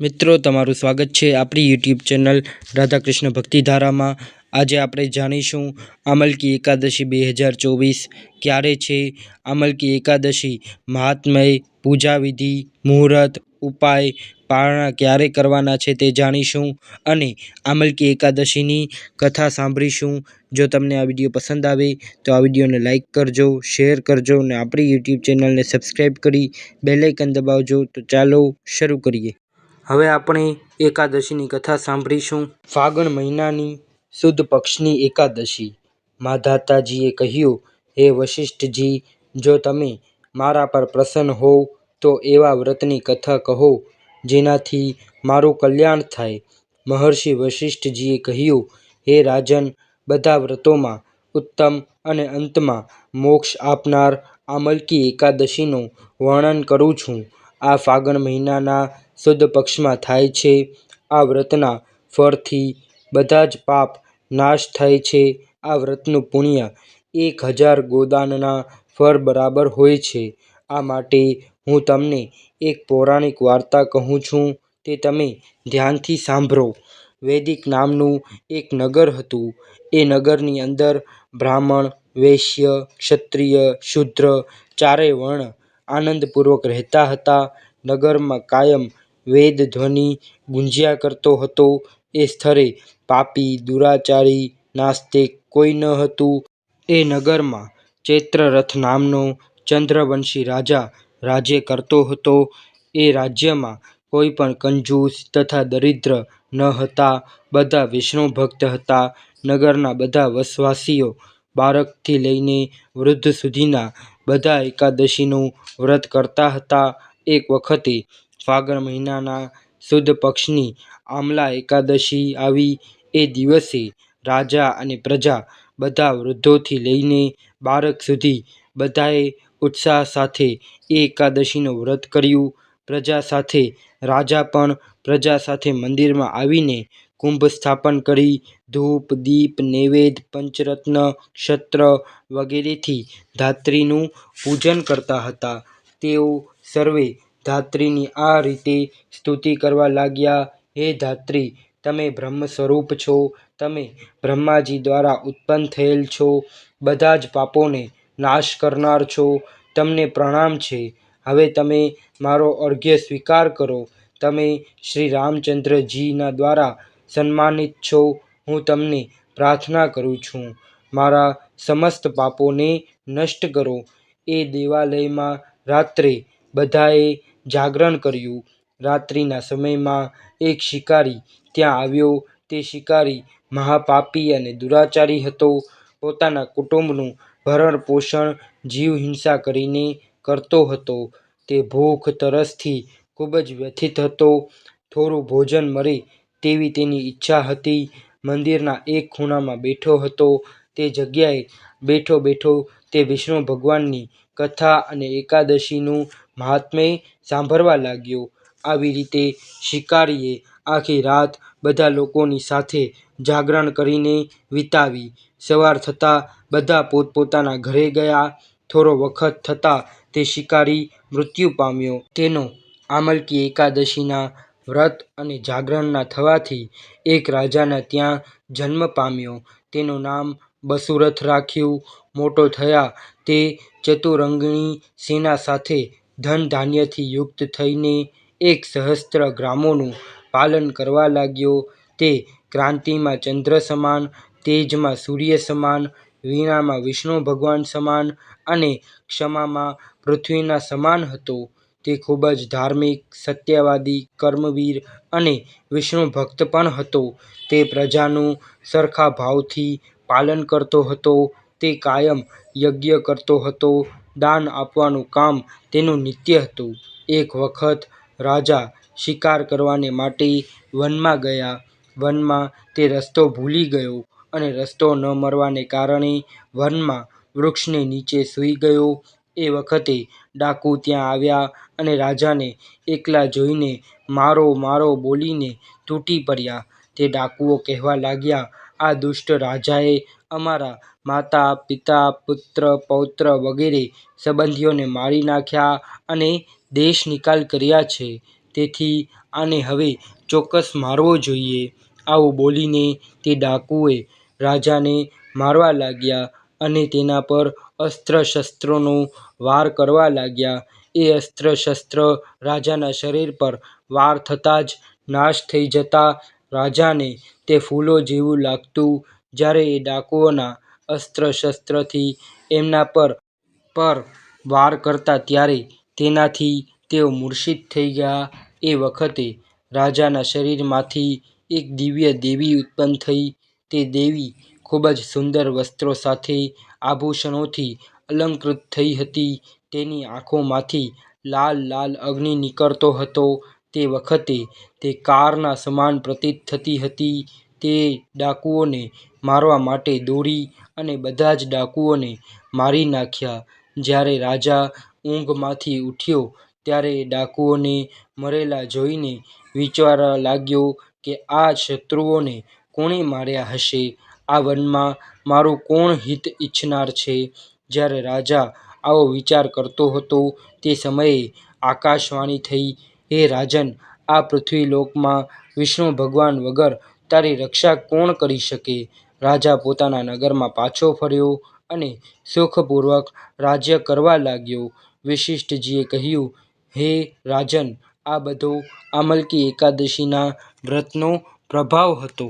મિત્રો, તમારું સ્વાગત છે આપણી યુટ્યુબ ચેનલ રાધાકૃષ્ણ ભક્તિધારામાં. આજે આપણે જાણીશું આમલકી એકાદશી બે હજાર ચોવીસ ક્યારે છે? આમલકી એકાદશી મહાત્મય પૂજા વિધિ મુહૂર્ત, ઉપાય, પારણા ક્યારે કરવાના છે તે જાણીશું અને આમલકી એકાદશીની કથા સાંભળીશું. જો તમને આ વીડિયો પસંદ આવે તો આ વિડીયોને લાઇક કરજો, શેર કરજો અને આપણી યુટ્યુબ ચેનલને સબસ્ક્રાઈબ કરી બેલાઇકન દબાવજો. તો ચાલો શરૂ કરીએ. હવે આપણે એકાદશીની કથા સાંભળીશું. ફાગણ મહિનાની સુદ પક્ષની એકાદશી. માધાતાજીએ કહ્યું, હે વશિષ્ઠજી, જો તમે મારા પર પ્રસન્ન હોવ, તો એવા વ્રતની કથા કહો, જેનાથી મારું કલ્યાણ થાય. મહર્ષિ વશિષ્ઠજીએ કહ્યું, હે રાજન, બધા વ્રતોમાં ઉત્તમ અને અંતમાં મોક્ષ આપનાર આ મલકી એકાદશીનું વર્ણન કરું છું. આ ફાગણ મહિનાના સુદ પક્ષમાં થાય છે. આ વ્રતના ફળથી બધા જ પાપ નાશ થાય છે. આ વ્રતનું પુણ્ય એક હજાર ગોદાનના ફળ બરાબર હોય છે. આ માટે હું તમને એક પૌરાણિક વાર્તા કહું છું. તે તમે ધ્યાનથી સાંભળો. વૈદિક નામનું એક નગર હતું. એ નગરની અંદર બ્રાહ્મણ, વૈશ્ય, ક્ષત્રિય, શૂદ્ર ચારેય વર્ણ આનંદપૂર્વક રહેતા હતા. નગરમાં કાયમ વેદ ધ્વનિ ગુંજ્યા કરતો હતો. એ સ્થળે પાપી, દુરાચારી, નાસ્તિક કોઈ ન હતું. એ નગરમાં ચૈત્રરથ નામનો ચંદ્રવંશી રાજા રાજ્ય કરતો હતો. એ રાજ્યમાં કોઈ પણ કંજૂસ તથા દરિદ્ર ન હતા. બધા વિષ્ણુ ભક્ત હતા. નગરના બધા વસવાસીઓ બાળકથી લઈને વૃદ્ધ સુધીના બધા એકાદશીનું વ્રત કરતા હતા. એક વખતે ફાગણ મહિનાના સુદ પક્ષની આમલા એકાદશી આવી. એ દિવસે રાજા અને પ્રજા બધા વૃદ્ધોથી લઈને બાળક સુધી બધાએ ઉત્સાહ સાથે એ એકાદશીનું વ્રત કર્યું. પ્રજા સાથે રાજા પણ પ્રજા સાથે મંદિરમાં આવીને કુંભ સ્થાપન કરી. ધૂપ, દીપ, નૈવેદ્ય, પંચરત્ન, ક્ષત્ર વગેરેથી ધાત્રીનું પૂજન કરતા હતા. તેઓ સર્વે ધાત્રીની આ રીતે સ્તુતિ કરવા લાગ્યા, હે ધાત્રી, તમે બ્રહ્મ સ્વરૂપ છો. તમે બ્રહ્માજી દ્વારા ઉત્પન્ન થયેલ છો. બધા જ પાપોને નાશ કરનાર છો. તમને પ્રણામ છે. હવે તમે મારો અર્ઘ્ય સ્વીકાર કરો. તમે શ્રી રામચંદ્રજીના દ્વારા સન્માનિત છો. હું તમને પ્રાર્થના કરું છું. મારા સમસ્ત પાપોને નષ્ટ કરો. એ દેવાલયમાં રાત્રે બધાએ જાગરણ કર્યું. રાત્રિના સમયમાં એક શિકારી ત્યાં આવ્યો. તે શિકારી મહાપાપી અને દુરાચારી હતો. પોતાના કુટુંબનું ભરણ પોષણ જીવ હિંસા કરીને કરતો હતો. તે ભૂખ, તરસથી ખૂબ જ વ્યથિત હતો. થોડું ભોજન મળે તેવી તેની ઈચ્છા હતી. મંદિરના એક ખૂણામાં બેઠો હતો. તે જગ્યાએ બેઠો બેઠો તે વિષ્ણુ ભગવાનની કથા અને એકાદશીનું મહાત્મ્ય સાંભળવા લાગ્યો. આવી રીતે શિકારીએ આખી રાત બધા લોકોની સાથે જાગરણ કરીને વિતાવી. સવાર થતાં બધા પોતપોતાના ઘરે ગયા. થોડો વખત થતાં તે શિકારી મૃત્યુ પામ્યો. તેનો આમલકી એકાદશીના વ્રત અને જાગરણના થવાથી એક રાજાના ત્યાં જન્મ પામ્યો. તેનું નામ બસુરથ રાખ્યું. મોટો થયા તે ચતુરંગણી સેના સાથે ધન ધાન્યથી યુક્ત થઈને એક સહસ્ત્ર ગ્રામોનું પાલન કરવા લાગ્યો. તે ક્રાંતિમાં ચંદ્ર સમાન, તેજમાં સૂર્ય સમાન, વીણામાં વિષ્ણુ ભગવાન સમાન અને ક્ષમામાં પૃથ્વીના સમાન હતો. તે ખૂબ જ ધાર્મિક, સત્યવાદી, કર્મવીર અને વિષ્ણુ ભક્ત પણ હતો. તે પ્રજાનું સરખા ભાવથી પાલન કરતો હતો. તે કાયમ યજ્ઞ કરતો હતો. દાન આપવાનું કામ તેનું નિત્ય હતું. એક વખત રાજા શિકાર કરવાને માટે વનમાં ગયા. વનમાં તે રસ્તો ભૂલી ગયો અને રસ્તો ન મળવાને કારણે વનમાં વૃક્ષને નીચે સૂઈ ગયો. એ વખતે ડાકુ ત્યાં આવ્યા અને રાજાને એકલા જોઈને મારો મારો બોલીને તૂટી પડ્યા. તે ડાકુઓ કહેવા લાગ્યા, આ દુષ્ટ રાજાએ અમારા માતા, પિતા, પુત્ર, પૌત્ર વગેરે સંબંધીઓને મારી નાખ્યા અને દેશ નિકાલ કર્યા છે તેથી આને હવે ચોક્કસ મારવો જોઈએ. આવું બોલીને તે ડાકુએ રાજાને મારવા લાગ્યા અને તેના પર અસ્ત્ર-શસ્ત્રોનો વાર કરવા લાગ્યા. એ અસ્ત્ર શસ્ત્ર રાજાના શરીર પર વાર થતાં જ નાશ થઈ જતાં રાજાને તે ફૂલો જેવું લાગતું. જ્યારે એ ડાકુઓના અસ્ત્ર-શસ્ત્રથી એમના પર પર વાર કરતા ત્યારે તેનાથી તેઓ મૂર્છિત થઈ ગયા. એ વખતે રાજાના શરીરમાંથી એક દિવ્ય દેવી ઉત્પન્ન થઈ. તે દેવી ખૂબ જ સુંદર વસ્ત્રો સાથે આભૂષણોથી અલંકૃત થઈ હતી. તેની આંખોમાંથી લાલ લાલ અગ્નિ નીકળતો હતો. તે વખતે તે કારના સમાન પ્રતીત થતી હતી. તે ડાકુઓને મારવા માટે દોડી અને બધા જ ડાકુઓને મારી નાખ્યા. જ્યારે રાજા ઊંઘમાંથી ઊઠ્યો ત્યારે ડાકુઓને મરેલા જોઈને વિચારવા લાગ્યો કે આ શત્રુઓને કોણે માર્યા હશે? આ વનમાં મારું કોણ હિત ઈચ્છનાર છે? જ્યારે રાજા આવો વિચાર કરતો હતો તે સમયે આકાશવાણી થઈ, હે રાજન! આ પૃથ્વીલોકમાં વિષ્ણુ ભગવાન વગર તારી રક્ષા કોણ કરી શકે? રાજા પોતાના નગરમાં પાછો ફર્યો અને સુખપૂર્વક રાજ્ય કરવા લાગ્યો. વશિષ્ઠજીએ કહ્યું, હે રાજન! આ બધો આમલકી એકાદશીના વ્રતનો પ્રભાવ હતો.